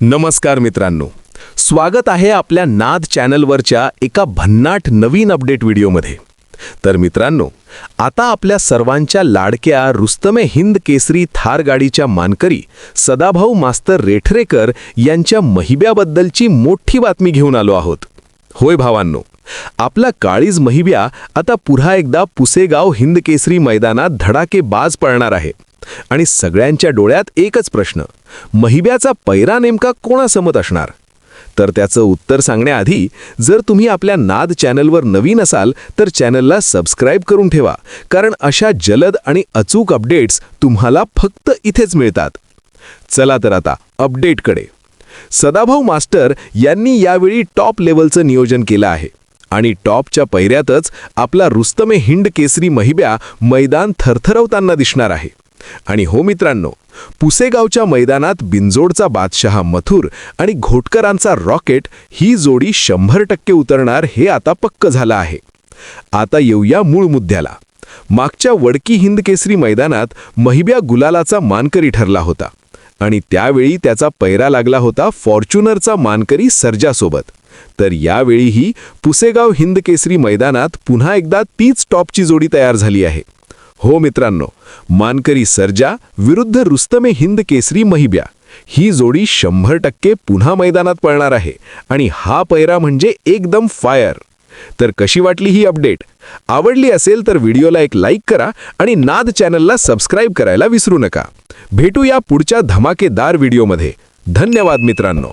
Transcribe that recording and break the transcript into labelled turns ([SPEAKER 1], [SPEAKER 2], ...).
[SPEAKER 1] नमस्कार मित्रांनो. स्वागत आहे आपल्या नाद चॅनलवरच्या एका भन्नाट नवीन अपडेट व्हिडिओमध्ये. तर मित्रांनो आता आपल्या सर्वांच्या लाडक्या रुस्तमे हिंद केसरी थार गाडीच्या मानकरी सदाभाऊ मास्तर रेठरेकर यांच्या महिब्याबद्दलची मोठी बातमी घेऊन आलो आहोत. होय भावांनो आपला काळीज महिब्या आता पुन्हा एकदा पुसेगाव हिंद केसरी मैदानात धडाकेबाज पळणार आहे. आणि सगळ्यांच्या डोळ्यात एकच प्रश्न. महिब्याचा पैरा नेमका कोणासमत असणार? तर त्याचं उत्तर सांगण्याआधी जर तुम्ही आपल्या नाद चॅनलवर नवीन असाल तर चॅनलला सबस्क्राईब करून ठेवा. कारण अशा जलद आणि अचूक अपडेट्स तुम्हाला फक्त इथेच मिळतात. चला तर आता अपडेटकडे. सदाभाऊ मास्टर यांनी यावेळी टॉप लेवलचं नियोजन केलं आहे. आणि टॉपच्या पैऱ्यातच आपला रुस्तमे हिंड केसरी महिब्या मैदान थरथरवताना दिसणार आहे. आणि हो मित्रांनो पुसेगावच्या मैदानात बिंजोडचा बादशहा मथुर आणि घोटकरांचा रॉकेट ही जोडी शंभर टक्के उतरणार हे आता पक्क झालं आहे. आता येऊया मूळ मुद्द्याला. मागच्या वडकी हिंद केसरी मैदानात महिब्या गुलालाचा मानकरी ठरला होता आणि त्यावेळी त्याचा पैरा लागला होता फॉर्च्युनरचा मानकरी सर्जासोबत. तर यावेळीही पुसेगाव हिंद केसरी मैदानात पुन्हा एकदा तीच टॉपची जोडी तयार झाली आहे. हो मित्रांनो मानकरी सर्जा विरुद्ध रुस्तमे हिंद केसरी महिब्या. ही जोडी शंभर टक्के पुन्हा मैदानात पळणार आहे आणि हा पैरा म्हणजे एकदम फायर. तर कशी वाटली ही अपडेट? आवडली असेल तर व्हिडिओला एक लाईक करा आणि नाद चॅनलला सबस्क्राईब करायला विसरू नका. भेटूया पुढच्या धमाकेदार व्हिडिओमध्ये. धन्यवाद मित्रांनो.